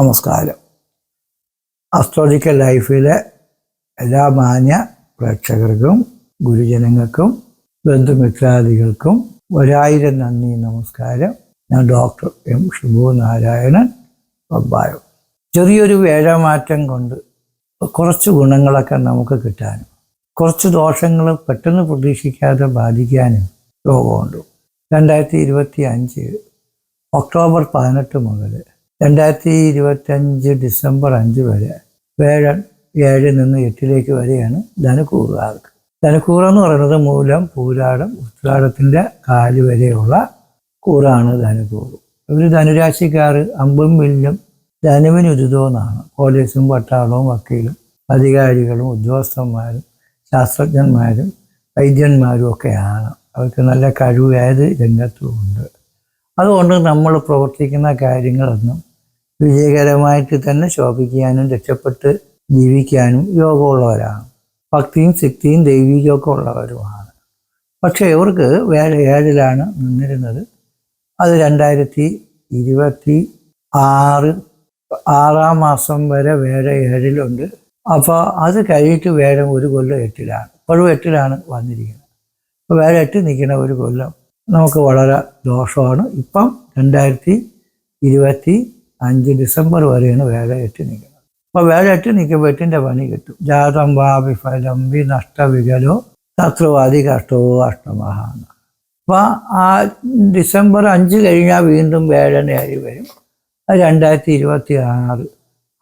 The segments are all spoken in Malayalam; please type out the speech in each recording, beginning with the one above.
നമസ്കാരം. അസ്ട്രോളജിക്കൽ ലൈഫിലെ എല്ലാ മാന്യ പ്രേക്ഷകർക്കും ഗുരുജനങ്ങൾക്കും ബന്ധുമിത്രാദികൾക്കും ഒരായിരം നന്ദി നമസ്കാരം. ഞാൻ ഡോക്ടർ എം ശുഭു നാരായണൻ പബ്ബായോ. ചെറിയൊരു വേഴമാറ്റം കൊണ്ട് കുറച്ച് ഗുണങ്ങളൊക്കെ നമുക്ക് കിട്ടാനും കുറച്ച് ദോഷങ്ങൾ പെട്ടെന്ന് പ്രതീക്ഷിക്കാതെ ബാധിക്കാനും യോഗമുണ്ട് രണ്ടായിരത്തി ഇരുപത്തി അഞ്ച് ഒക്ടോബർ പതിനെട്ട് മുതൽ രണ്ടായിരത്തി ഇരുപത്തഞ്ച് ഡിസംബർ അഞ്ച് വരെ വേഴൻ ഏഴിൽ നിന്ന് എട്ടിലേക്ക് വരെയാണ് ധനുക്കൂറുകാർക്ക് ധനക്കൂറ എന്ന് പറയുന്നത് മൂലം പൂരാടം ഉത്രാടത്തിന്റെ കാൽ വരെയുള്ള കൂറാണ് ധനുക്കൂറ്. ഇവർ ധനുരാശിക്കാർ അമ്പും വില്ലും ധനുവിന് ഉദിതമെന്നാണ് പോലീസും പട്ടാളവും വക്കീലും അധികാരികളും ഉദ്യോഗസ്ഥന്മാരും ശാസ്ത്രജ്ഞന്മാരും വൈദ്യന്മാരും ഒക്കെയാണ്. അവർക്ക് നല്ല കഴിവ് ഏത് രംഗത്തും ഉണ്ട്. അതുകൊണ്ട് നമ്മൾ പ്രവർത്തിക്കുന്ന കാര്യങ്ങളൊന്നും വിജയകരമായിട്ട് തന്നെ ശോഭിക്കാനും രക്ഷപ്പെട്ട് ജീവിക്കാനും യോഗമുള്ളവരാണ്. ഭക്തിയും ശക്തിയും ദൈവികമൊക്കെ ഉള്ളവരുമാണ്. പക്ഷേ ഇവർക്ക് വേറെ ഏഴിലാണ് നിന്നിരുന്നത്. അത് രണ്ടായിരത്തി ഇരുപത്തി ആറ് ആറാം മാസം വരെ വേറെ ഏഴിലുണ്ട്. അപ്പോൾ അത് കഴിഞ്ഞിട്ട് വേറെ ഒരു കൊല്ലം എട്ടിലാണ്. ഇപ്പോഴും എട്ടിലാണ് വന്നിരിക്കുന്നത്. അപ്പോൾ വേറെ എട്ട് നിൽക്കുന്ന ഒരു കൊല്ലം നമുക്ക് വളരെ ദോഷമാണ്. ഇപ്പം രണ്ടായിരത്തി ഇരുപത്തി അഞ്ച് ഡിസംബർ വരെയാണ് വേല എട്ട് നിൽക്കുന്നത് അപ്പോൾ വേല എട്ട് നിൽക്കുമ്പോൾ എട്ടിന്റെ പണി കിട്ടും. ജാതം വാ വിഫലം വി നഷ്ടവികലോ ശത്രുവാദി കഷ്ടവോ അഷ്ടമഹാന്ന് അപ്പോൾ ആ ഡിസംബർ അഞ്ച് കഴിഞ്ഞാൽ വീണ്ടും വേഴനയായി വരും. രണ്ടായിരത്തി ഇരുപത്തി ആറ്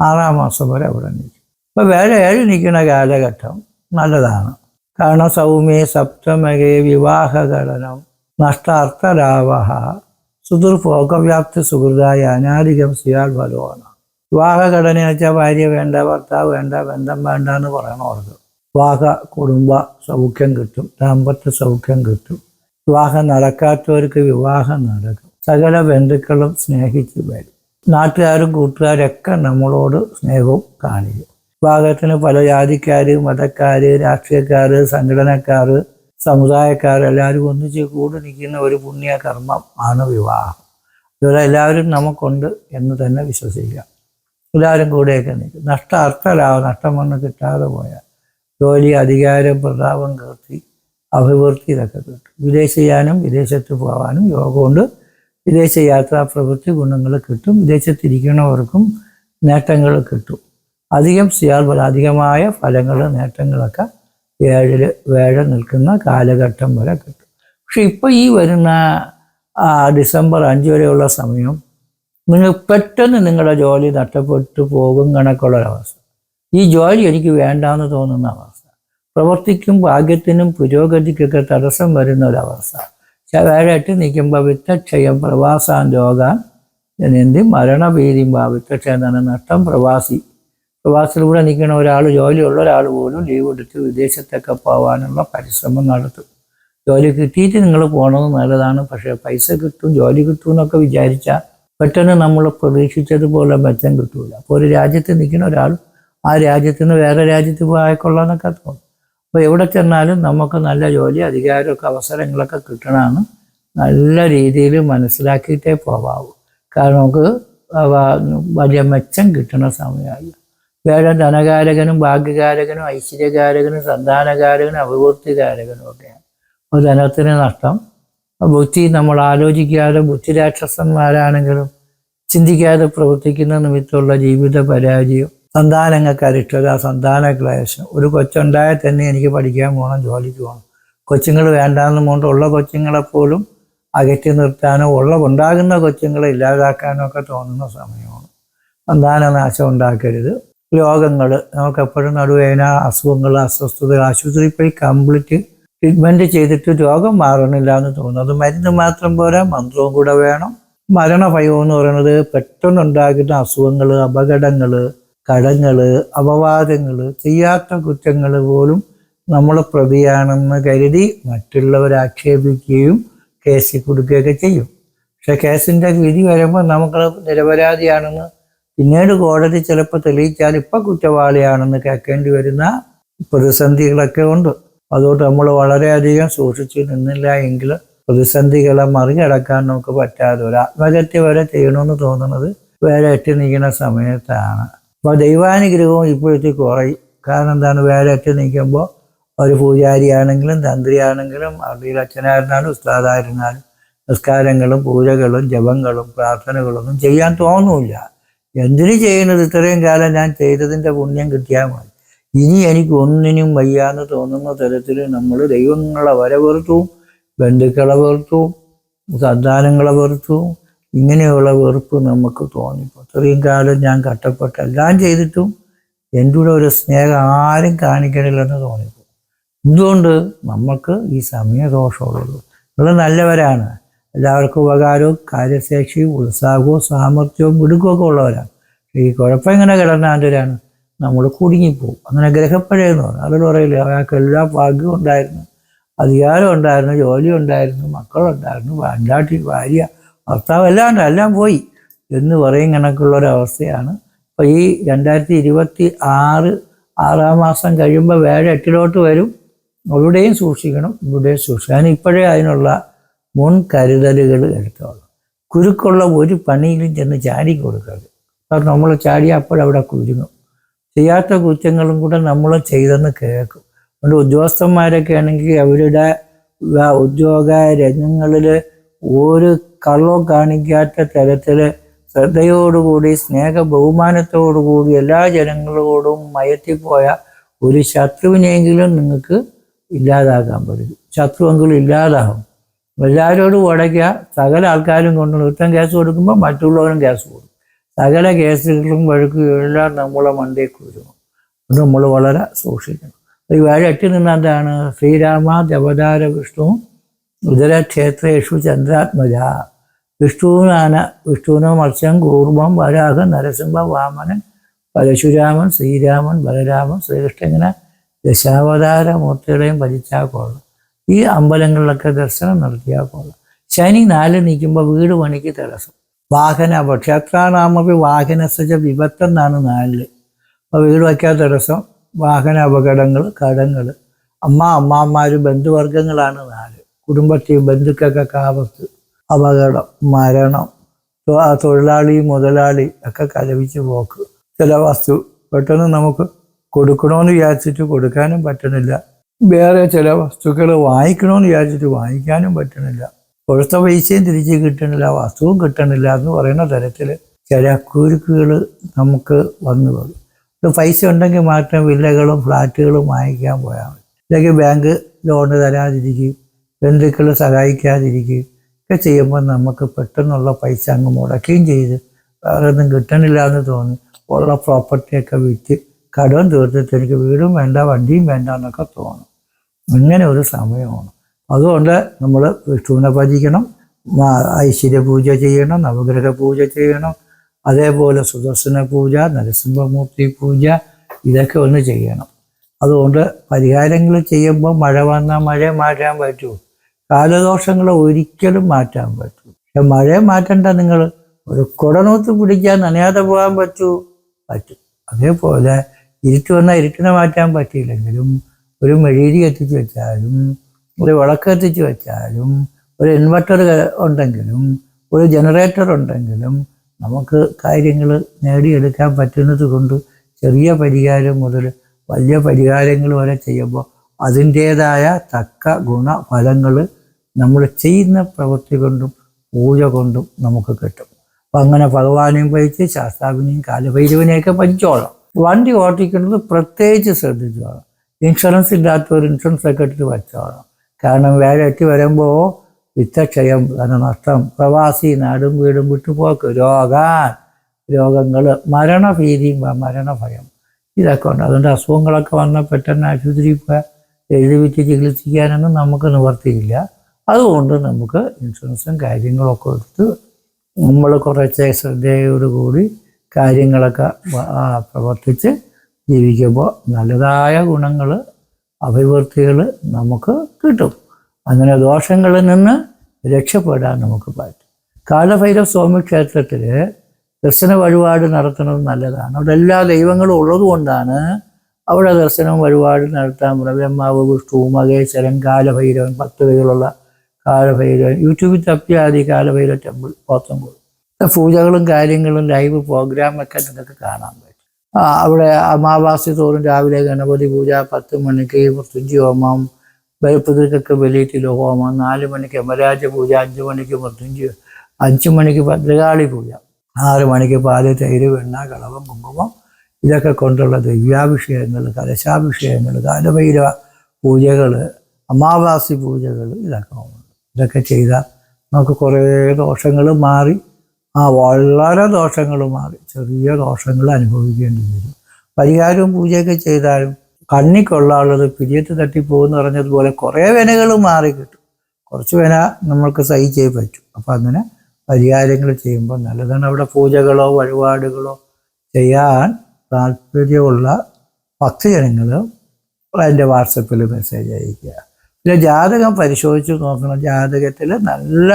ആറാം മാസം വരെ അവിടെ നിൽക്കും. അപ്പോൾ വേല ഏഴ് നിൽക്കുന്ന കാലഘട്ടം നല്ലതാണ്. കാരണം സൗമ്യ സപ്തമകേ വിവാഹഘടനം നഷ്ടാർത്ഥലാഭ സുദുർഭോഗവ്യാപ്തി സുഹൃതായ അനാദികം സിയാൽ ഫലമാണ് വിവാഹഘടന വെച്ചാൽ ഭാര്യ വേണ്ട ഭർത്താവ് വേണ്ട ബന്ധം വേണ്ട എന്ന് പറയണം പറയണവർക്ക് വിവാഹ കുടുംബ സൗഖ്യം കിട്ടും ദാമ്പത്യ സൗഖ്യം കിട്ടും. വിവാഹം നടക്കാത്തവർക്ക് വിവാഹം നടക്കും. സകല ബന്ധുക്കളും സ്നേഹിച്ച് വരും. നാട്ടുകാരും കൂട്ടുകാരൊക്കെ നമ്മളോട് സ്നേഹവും കാണിക്കും. വിഭാഗത്തിന് പല ജാതിക്കാർ മതക്കാർ രാഷ്ട്രീയക്കാർ സംഘടനക്കാർ സമുദായക്കാർ എല്ലാവരും ഒന്നിച്ച് കൂടി നിൽക്കുന്ന ഒരു പുണ്യ കർമ്മം ആണ് വിവാഹം. ഇതുപോലെ എല്ലാവരും നമുക്കുണ്ട് എന്ന് തന്നെ വിശ്വസിക്കാം. എല്ലാവരും കൂടെയൊക്കെ നിൽക്കും. നഷ്ട അർത്ഥലാവും. നഷ്ടം വന്ന് കിട്ടാതെ പോയാൽ ജോലി അധികാരം പ്രതാപം കീർത്തി അഭിവൃദ്ധി ഇതൊക്കെ കിട്ടും. വിദേശ ചെയ്യാനും വിദേശത്ത് പോകാനും യോഗ കൊണ്ട് വിദേശ യാത്രാ പ്രവൃത്തി ഗുണങ്ങൾ കിട്ടും. വിദേശത്തിരിക്കുന്നവർക്കും നേട്ടങ്ങൾ കിട്ടും. അധികം ചെയ്യാൽ അധികമായ ഫലങ്ങൾ നേട്ടങ്ങളൊക്കെ ഏഴിൽ വേഴ നിൽക്കുന്ന കാലഘട്ടം വരെ കിട്ടും. പക്ഷെ ഇപ്പോൾ ഈ വരുന്ന ഡിസംബർ അഞ്ച് വരെയുള്ള സമയം നിങ്ങൾ പെട്ടെന്ന് നിങ്ങളുടെ ജോലി നഷ്ടപ്പെട്ടു പോകും കണക്കുള്ളൊരവസ്ഥ ഈ ജോലി എനിക്ക് വേണ്ടാന്ന് തോന്നുന്ന അവസ്ഥ. പ്രവർത്തിക്കും ഭാഗ്യത്തിനും പുരോഗതിക്കൊക്കെ തടസ്സം വരുന്ന ഒരവസ്ഥ. വേഴയിട്ട് നിൽക്കുമ്പോൾ വിത്തക്ഷയം പ്രവാസാൻ രോഗാൻ എന്തി മരണഭീതിയും വിത്തക്ഷയം തന്നെ നഷ്ടം പ്രവാസി പ്രവാസത്തിലൂടെ നിൽക്കുന്ന ഒരാൾ ജോലിയുള്ള ഒരാൾ പോലും ലീവ് എടുത്ത് വിദേശത്തൊക്കെ പോകാനുള്ള പരിശ്രമം നടത്തും. ജോലി കിട്ടിയിട്ട് നിങ്ങൾ പോകണത് നല്ലതാണ്. പക്ഷേ പൈസ കിട്ടും ജോലി കിട്ടും എന്നൊക്കെ വിചാരിച്ചാൽ പെട്ടെന്ന് നമ്മൾ പ്രതീക്ഷിച്ചതുപോലെ മെച്ചം കിട്ടൂല. അപ്പോൾ ഒരു രാജ്യത്ത് നിൽക്കുന്ന ഒരാൾ ആ രാജ്യത്ത് നിന്ന് വേറെ രാജ്യത്ത് പോയിക്കൊള്ളാന്നൊക്കെ തോന്നും. അപ്പോൾ എവിടെ ചെന്നാലും നമുക്ക് നല്ല ജോലി അധികാരമൊക്കെ അവസരങ്ങളൊക്കെ കിട്ടണമെന്ന് നല്ല രീതിയിൽ മനസ്സിലാക്കിയിട്ടേ പോവാവൂ. കാരണം നമുക്ക് വലിയ മെച്ചം കിട്ടുന്ന സമയമായി വേറെ ധനകാരകനും ഭാഗ്യകാരകനും ഐശ്വര്യകാരകനും സന്താനകാരകനും അഭിവൃദ്ധികാരകനും ഒക്കെയാണ്. അപ്പോൾ ധനത്തിന് നഷ്ടം. ബുദ്ധി നമ്മൾ ആലോചിക്കാതെ ബുദ്ധി രാക്ഷസന്മാരാണെങ്കിലും ചിന്തിക്കാതെ പ്രവർത്തിക്കുന്ന നിമിത്തമുള്ള ജീവിത പരാജയം സന്താനങ്ങൾക്ക് അരിഷ്ടത സന്താന ക്ലേശം ഒരു കൊച്ചുണ്ടായാൽ തന്നെ എനിക്ക് പഠിക്കാൻ പോകണം ജോലിക്ക് പോകണം. കൊച്ചുങ്ങൾ വേണ്ടാന്ന് കൊണ്ട് ഉള്ള കൊച്ചുങ്ങളെപ്പോലും അകറ്റി നിർത്താനോ ഉള്ള ഉണ്ടാകുന്ന കൊച്ചുങ്ങളെ ഇല്ലാതാക്കാനോ ഒക്കെ തോന്നുന്ന സമയമാണ്. സന്താനനാശം ഉണ്ടാക്കരുത്. രോഗങ്ങൾ നമുക്ക് എപ്പോഴും നടുവേന അസുഖങ്ങൾ അസ്വസ്ഥതകൾ ആശുപത്രിയിൽ പോയി കംപ്ലീറ്റ് ട്രീറ്റ്മെന്റ് ചെയ്തിട്ട് രോഗം മാറണില്ല എന്ന് തോന്നുന്നു. അത് മരുന്ന് മാത്രം പോരാ മന്ത്രവും കൂടെ വേണം. മരണഭയം എന്ന് പറയുന്നത് പെട്ടെന്നുണ്ടാകുന്ന അസുഖങ്ങൾ അപകടങ്ങൾ കടങ്ങൾ അപവാദങ്ങൾ ചെയ്യാത്ത കുറ്റങ്ങൾ പോലും നമ്മൾ പ്രതിയാണെന്ന് കരുതി മറ്റുള്ളവരെ ആക്ഷേപിക്കുകയും കേസിൽ കൊടുക്കുകയൊക്കെ ചെയ്യും. പക്ഷെ കേസിന്റെ വിധി വരുമ്പോൾ നമുക്ക് നിരപരാധിയാണെന്ന് പിന്നീട് കോടതി ചിലപ്പോൾ തെളിയിച്ചാൽ ഇപ്പം കുറ്റവാളിയാണെന്ന് കേൾക്കേണ്ടി വരുന്ന പ്രതിസന്ധികളൊക്കെ ഉണ്ട്. അതുകൊണ്ട് നമ്മൾ വളരെയധികം സൂക്ഷിച്ച് നിന്നില്ല എങ്കിൽ പ്രതിസന്ധികളെ മറികടക്കാൻ നമുക്ക് പറ്റാതെ ഒരു ആത്മഹത്യ വരെ ചെയ്യണമെന്ന് തോന്നുന്നത് വേറെ എത്തി നിൽക്കുന്ന സമയത്താണ്. അപ്പോൾ ദൈവാനുഗ്രഹവും ഇപ്പോഴത്തെ കുറയും. കാരണം എന്താണ്? വേറെ എത്തി നിൽക്കുമ്പോൾ ഒരു പൂജാരിയാണെങ്കിലും തന്ത്രിയാണെങ്കിലും അവരുടെ അച്ഛനായിരുന്നാലും ഉസ്താദായിരുന്നാലും നിസ്കാരങ്ങളും പൂജകളും ജപങ്ങളും പ്രാർത്ഥനകളൊന്നും ചെയ്യാൻ തോന്നൂല എന്തിനു ചെയ്യുന്നത്? ഇത്രയും കാലം ഞാൻ ചെയ്തതിന്റെ പുണ്യം കിട്ടിയാൽ മതി. ഇനി എനിക്ക് ഒന്നിനും വയ്യാന്ന് തോന്നുന്ന തരത്തിൽ നമ്മൾ ദൈവങ്ങളെ വരവെറുത്തും ബന്ധുക്കളെ വെറുത്തു സന്താനങ്ങളെ വെറുത്തു ഇങ്ങനെയുള്ള വെറുപ്പ് നമുക്ക് തോന്നിപ്പോൾ ഇത്രയും കാലം ഞാൻ കട്ടപ്പെട്ട എല്ലാം ചെയ്തിട്ടും എന്റെ കൂടെ ഒരു സ്നേഹം ആരും കാണിക്കണില്ലെന്ന് തോന്നിപ്പോ എന്തുകൊണ്ട്? നമുക്ക് ഈ സമയദോഷമുള്ളൂ നിങ്ങൾ നല്ലവരാണ്. എല്ലാവർക്കും ഉപകാരവും കാര്യശേഷിയും ഉത്സാഹവും സാമർഥ്യവും മിടുക്കുമൊക്കെ ഉള്ളവരാണ്. ഈ കുഴപ്പം ഇങ്ങനെ കിടന്നാണ്ടവരാണ് നമ്മൾ കുടുങ്ങിപ്പോവും. അങ്ങനെ ഗ്രഹപ്പഴയെന്ന് പറഞ്ഞു അതിൽ പറയില്ല അയാൾക്ക് എല്ലാ ഭാഗ്യവും ഉണ്ടായിരുന്നു. അധികാരം ഉണ്ടായിരുന്നു ജോലി ഉണ്ടായിരുന്നു മക്കളുണ്ടായിരുന്നു വാണ്ടാട്ടി ഭാര്യ ഭർത്താവ് എല്ലാം എല്ലാം പോയി. എന്ന് പറയും കണക്കുള്ള ഒരവസ്ഥയാണ് അപ്പോൾ ഈ രണ്ടായിരത്തി ഇരുപത്തി ആറ് ആറാം മാസം കഴിയുമ്പോൾ വേറെ എട്ടിലോട്ട് വരും. അവിടെയും സൂക്ഷിക്കണം. ഇവിടെയും സൂക്ഷിക്കണം. ഇപ്പോഴേ അതിനുള്ള മുൻകരുതലുകൾ എടുത്തോളൂ. കുരുക്കുള്ള ഒരു പണിയിലും ചെന്ന് ചാടി കൊടുക്കരുത്. കാരണം നമ്മൾ ചാടി അപ്പോഴവിടെ കുരുങ്ങും. ചെയ്യാത്ത കുറ്റങ്ങളും കൂടെ നമ്മൾ ചെയ്തെന്ന് കേൾക്കും. അതുകൊണ്ട് ഉദ്യോഗസ്ഥന്മാരൊക്കെ ആണെങ്കിൽ അവരുടെ ഉദ്യോഗ രംഗങ്ങളിൽ ഒരു കള്ളവും കാണിക്കാത്ത തരത്തിൽ ശ്രദ്ധയോടുകൂടി സ്നേഹ ബഹുമാനത്തോടുകൂടി എല്ലാ ജനങ്ങളോടും മയത്തിപ്പോയ ഒരു ശത്രുവിനെങ്കിലും നിങ്ങൾക്ക് ഇല്ലാതാക്കാൻ പറ്റും. ശത്രുവെങ്കിലും ഇല്ലാതാകും എല്ലാവരോടും ഉടയ്ക്കുക. സകല ആൾക്കാരും കൊണ്ട് ഒരുത്തൻ കേസ് കൊടുക്കുമ്പോൾ മറ്റുള്ളവരും കേസ് കൊടുക്കും. സകല കേസുകളും വഴുക്കുകയും എല്ലാം നമ്മളെ മണ്ടേക്ക് കുരുങ്ങും. അത് നമ്മൾ വളരെ സൂക്ഷിക്കണം. ഈ വാഴ എട്ടി നിന്നെന്താണ് ശ്രീരാമ ദേവതാര വിഷ്ണു ഉദരക്ഷേത്രേഷു ചന്ദ്രാത്മജ. വിഷ്ണുവിനാണ് വിഷ്ണുവിന് മത്സ്യം കൂർമ്മം വരാഹൻ നരസിംഹ വാമനൻ പരശുരാമൻ ശ്രീരാമൻ ബലരാമൻ ശ്രീകൃഷ്ണൻ ഇങ്ങനെ ദശാവതാര മൂർത്തികളെയും ഭജിച്ചാൽ കൊള്ളാം. ഈ അമ്പലങ്ങളിലൊക്കെ ദർശനം നടത്തിയാൽ കൊള്ളാം. ശനി നാല് നിൽക്കുമ്പോൾ വീട് പണിക്ക് തടസ്സം. വാഹന ക്ഷേത്രാനാമപി വാഹനസജ വിപത്തെന്നാണ് നാലിൽ. അപ്പോൾ വീട് വയ്ക്കാൻ തടസ്സം വാഹന അപകടങ്ങൾ കടങ്ങൾ അമ്മ അമ്മാമാർ ബന്ധുവർഗങ്ങളാണ് നാല്. കുടുംബത്തിൽ ബന്ധുക്കൾക്കൊക്കെ ആപത്ത് അപകടം മരണം തൊഴിലാളി മുതലാളി ഒക്കെ കലവിച്ച് പോക്ക്. ചില വസ്തു പെട്ടെന്ന് നമുക്ക് കൊടുക്കണമെന്ന് വിചാരിച്ചിട്ട് കൊടുക്കാനും പറ്റണില്ല. വേറെ ചില വസ്തുക്കൾ വാങ്ങിക്കണമെന്ന് വിചാരിച്ചിട്ട് വാങ്ങിക്കാനും പറ്റണില്ല. കൊടുത്ത പൈസയും തിരിച്ച് കിട്ടണില്ല വസ്തുവും കിട്ടണില്ല എന്ന് പറയുന്ന തരത്തിൽ ചില കുരുക്കുകൾ നമുക്ക് വന്നു പോകും. പൈസ ഉണ്ടെങ്കിൽ മാത്രം വില്ലകളും ഫ്ലാറ്റുകളും വാങ്ങിക്കാൻ പോയാൽ മതി. അല്ലെങ്കിൽ ബാങ്ക് ലോണ് തരാതിരിക്കും ബന്ധുക്കൾ സഹായിക്കാതിരിക്കും ഒക്കെ ചെയ്യുമ്പോൾ നമുക്ക് പെട്ടെന്നുള്ള പൈസ അങ്ങ് മുടക്കുകയും ചെയ്ത് വേറെ ഒന്നും കിട്ടണില്ല എന്ന് തോന്നി. ഉള്ള പ്രോപ്പർട്ടിയൊക്കെ വിറ്റ് കടവും തീർത്തിട്ട് എനിക്ക് വീടും വേണ്ട വണ്ടിയും വേണ്ട എന്നൊക്കെ തോന്നും. അങ്ങനെ ഒരു സമയമാണ്. അതുകൊണ്ട് നമ്മൾ വിഷ്ണുവിനെ ഭജിക്കണം ഐശ്വര്യ പൂജ ചെയ്യണം നവഗ്രഹ പൂജ ചെയ്യണം അതേപോലെ സുദർശന പൂജ നരസിംഹമൂർത്തി പൂജ ഇതൊക്കെ ഒന്ന് ചെയ്യണം. അതുകൊണ്ട് പരിഹാരങ്ങൾ ചെയ്യുമ്പോൾ മഴ വന്നാൽ മഴ മാറ്റാൻ പറ്റൂ. കാലദോഷങ്ങൾ ഒരിക്കലും മാറ്റാൻ പറ്റൂ. പക്ഷെ മഴ മാറ്റണ്ട നിങ്ങൾ. ഒരു കുടനൂത്ത് പിടിക്കാൻ നനയാതെ പോകാൻ പറ്റൂ. പറ്റും. അതേപോലെ ഇരുട്ട് വന്നാൽ ഇരുട്ടിനെ മാറ്റാൻ പറ്റിയില്ലെങ്കിലും ഒരു മെഴുകി കത്തിച്ച് വെച്ചാലും ഒരു വിളക്ക് കത്തിച്ച് വെച്ചാലും ഒരു ഇൻവെർട്ടർ ഉണ്ടെങ്കിലും ഒരു ജനറേറ്റർ ഉണ്ടെങ്കിലും നമുക്ക് കാര്യങ്ങൾ നേടിയെടുക്കാൻ പറ്റുന്നത് കൊണ്ട് ചെറിയ പരിഹാരം മുതൽ വലിയ പരിഹാരങ്ങൾ വരെ ചെയ്യുമ്പോൾ അതിന്റേതായ തക്ക ഗുണഫലങ്ങൾ നമ്മൾ ചെയ്യുന്ന പ്രവൃത്തി കൊണ്ടും പൂജ കൊണ്ടും നമുക്ക് കിട്ടും. അപ്പം അങ്ങനെ ഭഗവാനെയും പഴിച്ച് ശാസ്താവിനെയും കാലഭൈരവനെയൊക്കെ പഠിച്ചോളാം. വണ്ടി ഓട്ടിക്കുന്നത് പ്രത്യേകിച്ച് ശ്രദ്ധിച്ചോളാം. ഇൻഷുറൻസ് ഇല്ലാത്തവർ ഇൻഷുറൻസ് സെക്രട്ടറി വെച്ചോളാം. കാരണം വേലയ്ക്ക് വരുമ്പോൾ വിത്തക്ഷയം ധനനഷ്ടം പ്രവാസി നാടും വീടും വിട്ടുപോക്ക് രോഗാൻ രോഗങ്ങൾ മരണഭീതി മരണഭയം. ഇതൊക്കെ ഉണ്ട്. അതുകൊണ്ട് അസുഖങ്ങളൊക്കെ വന്നാൽ പെട്ടെന്ന് ആശുപത്രിയിൽ പോയാൽ എഴുതി വിറ്റ് ചികിത്സിക്കാനൊന്നും നമുക്ക് നിവർത്തിയില്ല. അതുകൊണ്ട് നമുക്ക് ഇൻഷുറൻസും കാര്യങ്ങളൊക്കെ എടുത്ത് നമ്മൾ കുറച്ച് ശ്രദ്ധയോടുകൂടി കാര്യങ്ങളൊക്കെ പ്രവർത്തിച്ച് ജീവിക്കുമ്പോൾ നല്ലതായ ഗുണങ്ങൾ അഭിവൃദ്ധികൾ നമുക്ക് കിട്ടും. അങ്ങനെ ദോഷങ്ങളിൽ നിന്ന് രക്ഷപ്പെടാൻ നമുക്ക് പറ്റും. കാലഭൈരവ സ്വാമി ക്ഷേത്രത്തിൽ ദർശന വഴിപാട് നടത്തുന്നത് നല്ലതാണ്. അവിടെ എല്ലാ ദൈവങ്ങളും ഉള്ളതുകൊണ്ടാണ് അവിടെ ദർശനവും വഴിപാട് നടത്താൻ ബ്രഹ്മാവ് വിഷ്ണു മഹേശ്വരൻ കാലഭൈരവൻ പദ്ധതികളുള്ള കാലഭൈരവൻ യൂട്യൂബിൽ തപ്പിയാതി കാലഭൈരവ ടെമ്പിൾ പോത്തൻകോട് പൂജകളും കാര്യങ്ങളും ലൈവ് പ്രോഗ്രാമൊക്കെ നിങ്ങൾക്ക് കാണാൻ പറ്റും. അവിടെ അമാവാസി തോറും രാവിലെ ഗണപതി പൂജ പത്ത് മണിക്ക് മൃത്യുജി ഹോമം ബലിപ്പിതൃക്കൊക്കെ ബലിയിട്ടില്ല ഹോമം നാല് മണിക്ക് യമരാജ പൂജ അഞ്ച് മണിക്ക് മൃത്യുജി അഞ്ച് മണിക്ക് ഭദ്രകാളി പൂജ ആറ് മണിക്ക് പാൽ തൈര് വെണ്ണ കളവം കുങ്കുമം ഇതൊക്കെ കൊണ്ടുള്ള ദിവ്യാഭിഷേകങ്ങൾ കലശാഭിഷേകങ്ങൾ കാലഭൈരവ പൂജകൾ അമാവാസി പൂജകൾ ഇതൊക്കെ ഇതൊക്കെ ചെയ്താൽ നമുക്ക് കുറേ ദോഷങ്ങൾ മാറി ആ വളരെ ദോഷങ്ങൾ മാറി. ചെറിയ ദോഷങ്ങൾ അനുഭവിക്കേണ്ടി വരും. പരിഹാരവും പൂജയൊക്കെ ചെയ്താലും കണ്ണി കൊള്ളാനുള്ളത് പിരിയത്ത് തട്ടിപ്പോകുമെന്ന് പറഞ്ഞതുപോലെ കുറേ വേനകൾ മാറി കിട്ടും. കുറച്ച് വേന നമ്മൾക്ക് സഹിച്ചേ പറ്റും. അപ്പം അങ്ങനെ പരിഹാരങ്ങൾ ചെയ്യുമ്പോൾ നല്ലതാണ് അവിടെ പൂജകളോ വഴിപാടുകളോ ചെയ്യാൻ താല്പര്യമുള്ള ഭക്തജനങ്ങൾ എന്റെ വാട്സപ്പിൽ മെസ്സേജ് അയക്കുക പിന്നെ ജാതകം പരിശോധിച്ച് നോക്കണം. ജാതകത്തിൽ നല്ല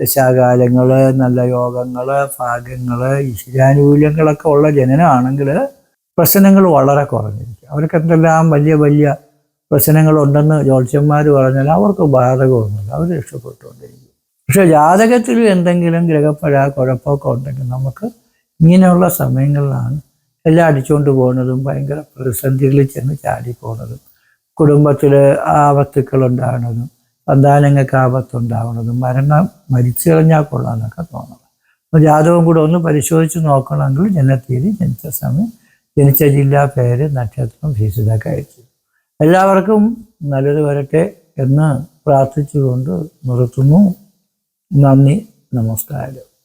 ദശാകാലങ്ങൾ നല്ല യോഗങ്ങൾ ഭാഗങ്ങൾ ഈശ്വരാനുകൂല്യങ്ങളൊക്കെ ഉള്ള ജനനമാണെങ്കിൽ പ്രശ്നങ്ങൾ വളരെ കുറഞ്ഞിരിക്കും. അവർക്ക് എന്തെല്ലാം വലിയ വലിയ പ്രശ്നങ്ങളുണ്ടെന്ന് ജ്യോത്സ്യന്മാർ പറഞ്ഞാൽ അവർക്ക് ബാധകമൊന്നുമില്ല. അവർ രക്ഷപ്പെട്ടുകൊണ്ടിരിക്കും. പക്ഷേ ജാതകത്തിൽ എന്തെങ്കിലും ഗ്രഹപ്പഴ കുഴപ്പമൊക്കെ ഉണ്ടെങ്കിൽ നമുക്ക് ഇങ്ങനെയുള്ള സമയങ്ങളിലാണ് എല്ലാം അടിച്ചുകൊണ്ട് പോകുന്നതും ഭയങ്കര പ്രതിസന്ധികളിൽ ചെന്ന് ചാടിപ്പോകുന്നതും കുടുംബത്തിൽ ആപത്തുക്കൾ ഉണ്ടാകുന്നതും സന്താനങ്ങൾക്ക് ആപത്തുണ്ടാവുന്നത് മരണം മരിച്ചു കളഞ്ഞാൽ കൊള്ളാമെന്നൊക്കെ തോന്നണം അപ്പോൾ ജാതകം കൂടെ ഒന്ന് പരിശോധിച്ച് നോക്കണമെങ്കിൽ ജനത്തീയതി ജനിച്ച സമയം ജനിച്ച ജില്ലാ പേര് നക്ഷത്രം ഫീസ് അയച്ചു. എല്ലാവർക്കും നല്ലത് വരട്ടെ എന്ന് പ്രാർത്ഥിച്ചുകൊണ്ട് നിർത്തുന്നു. നന്ദി നമസ്കാരം.